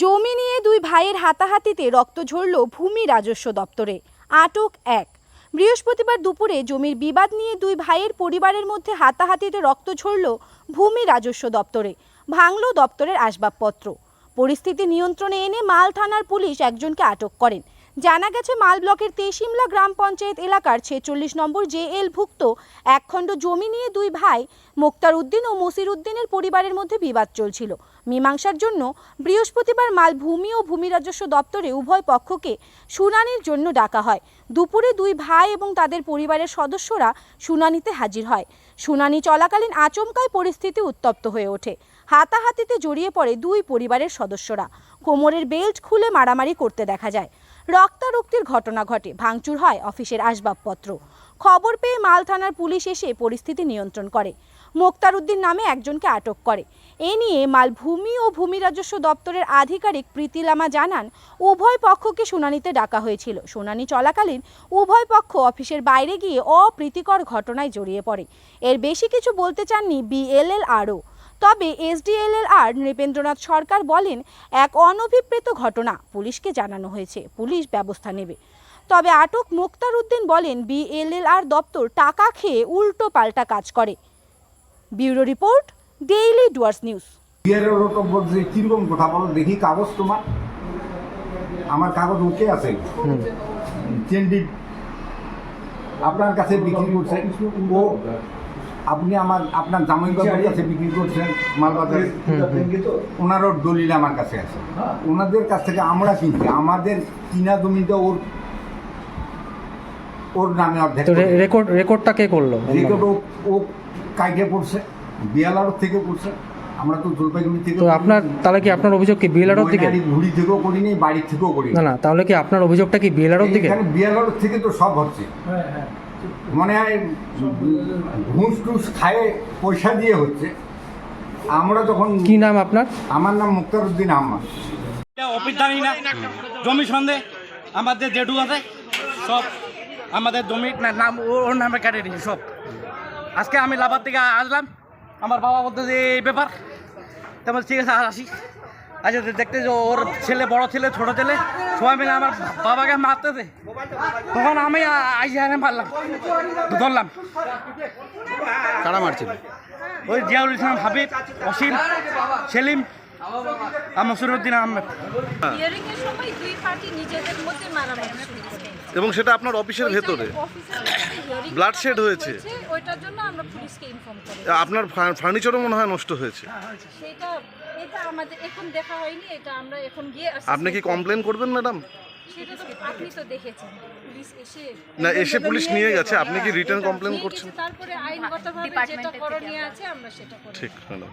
জমি নিয়ে দুই ভাইয়ের হাতাহাতিতে রক্ত ঝরল ভূমি রাজস্ব দপ্তরে। আটক এক। বৃহস্পতিবার দুপুরে জমির বিবাদ নিয়ে দুই ভাইয়ের পরিবারের মধ্যে হাতাহাতিতে রক্ত ঝরল ভূমি রাজস্ব দপ্তরে। ভাঙল দপ্তরের আসবাবপত্র। পরিস্থিতি নিয়ন্ত্রণে এনে মাল থানার পুলিশ একজনকে আটক করেন। জানা গেছে, মাল ব্লকের তেশিমলা গ্রাম পঞ্চায়েত এলাকার ছেচল্লিশ নম্বর জেএল ভুক্ত একখণ্ড জমি নিয়ে দুই ভাই মোক্তার উদ্দিন ও মসির উদ্দিনের পরিবারের মধ্যে বিবাদ চলছিল। মীমাংসার জন্য বৃহস্পতিবার মাল ভূমি ও ভূমি রাজস্ব দপ্তরে উভয় পক্ষকে শুনানির জন্য ডাকা হয়। দুপুরে দুই ভাই এবং তাদের পরিবারের সদস্যরা শুনানিতে হাজির হয়। শুনানি চলাকালীন আচমকায় পরিস্থিতি উত্তপ্ত হয়ে ওঠে। হাতাহাতিতে জড়িয়ে পড়ে দুই পরিবারের সদস্যরা। কোমরের বেল্ট খুলে মারামারি করতে দেখা যায়। রক্তারক্তির ঘটনা ঘটে। ভাঙচুর হয় অফিসের আসবাবপত্র। খবর পেয়ে মাল থানার পুলিশ এসে পরিস্থিতি নিয়ন্ত্রণ করে। মোক্তার উদ্দিন নামে একজনকে আটক করে। এ নিয়ে মাল ভূমি ও ভূমি রাজস্ব দপ্তরের আধিকারিক প্রীতি লামা জানান, উভয় পক্ষকে শুনানিতে ডাকা হয়েছিল। শুনানি চলাকালীন উভয় পক্ষ অফিসের বাইরে গিয়ে অপ্রীতিকর ঘটনায় জড়িয়ে পড়ে। এর বেশি কিছু বলতে চাননি বিএলএল আরও। তবে এসডিএলএল আর নৃপেন্দ্রনাথ সরকার বলেন, এক অনভিপ্রেত ঘটনা পুলিশকে জানানো হয়েছে। পুলিশ ব্যবস্থা নেবে। তবে আটক মোক্তার উদ্দিন বলেন বিএলএলআর দপ্তর টাকা খেয়ে উল্টো পাল্টা কাজ করে। Bureau report daily Dooars news. বলছে কীরকম কথা বলো দেখি কাগজ তোমার। আমার কাগজ উঠে আছে। চেন্ডি আপনার কাছে বিক্রি করছে। ও আপনি আমার আপনার জামাইবাবুর কাছে বিক্রি করছেন মালবাজারে। ওনারও দলিল আমার কাছে আছে। ওনাদের কাছ থেকে আমরা কিনছি। আমাদের কিনা জমিতে ওর ওর নামে অর্ধেক তো রেকর্ড রেকর্ডটা কে করল? রেকর্ড ও ও কাইটে পড়ছে বিয়ালার থেকে পড়ছে আমরা তো জলপাইগুড়ি থেকে তো আপনার তাহলে কি আপনার অভিযোগ কি বিএলআরওর দিকে? ময়নারি ঘুড়ি থেকেও করিনি বাড়ি থেকেও করিনি। না না তাহলে কি আপনার অভিযোগটা কি বিএলআরওর দিকে? এখানে বিয়ালার থেকে তো সব হচ্ছে। মনে হয় ঘুষ টুস খায়ে পয়সা দিয়ে হচ্ছে। আমরা যখন কি নাম আপনার? আমার নাম মুক্তার উদ্দিন আহমদ। এটা অফিস জানি না। জমি সন্ধে আমাদের জেঠু আছে সব আমাদের জমি নাম ওর নামে কেটে নিয়েছে সব। আজকে আমি লাভার থেকে আসলাম। আমার বাবা বলতে যে এই ব্যাপার। তেমন ঠিক আছে আর আসি। আচ্ছা দেখতে যে ওর ছেলে বড় ছেলে ছোট ছেলে সবাই মিলে আমার বাবাকে মারতে মারতেছে। তখন আমি আইসি হারে মারলাম। ধরলাম। কারা মারছিল? ওই জিয়াউল ইসলাম হাবিব অসীম সেলিম আর মসুরুদ্দিন আহমেদ। হিয়ারিং সময় দুই পার্টি নিজেদের মধ্যে মারামারি শুরু। করে এবং সেটা আপনার অফিসের ভেতরে। ব্লাড শেড হয়েছে? ওইটার জন্য আমরা পুলিশকে ইনফর্ম করি। আপনার ফার্নিচারও মনে হয় নষ্ট হয়েছে। সেটা এটা আমাদের এখন দেখা হয়নি এটা আমরা এখন গিয়ে আপনি কি কমপ্লেন করবেন ম্যাডাম আপনি তো দেখেছেন। পুলিশ এসে না এসে পুলিশ নিয়ে গেছে। আপনি কি রিটার্ন কমপ্লেন করছেন? তারপরে আইনগতভাবে যেটা করণীয় আছে আমরা সেটা করি ঠিক ম্যাডাম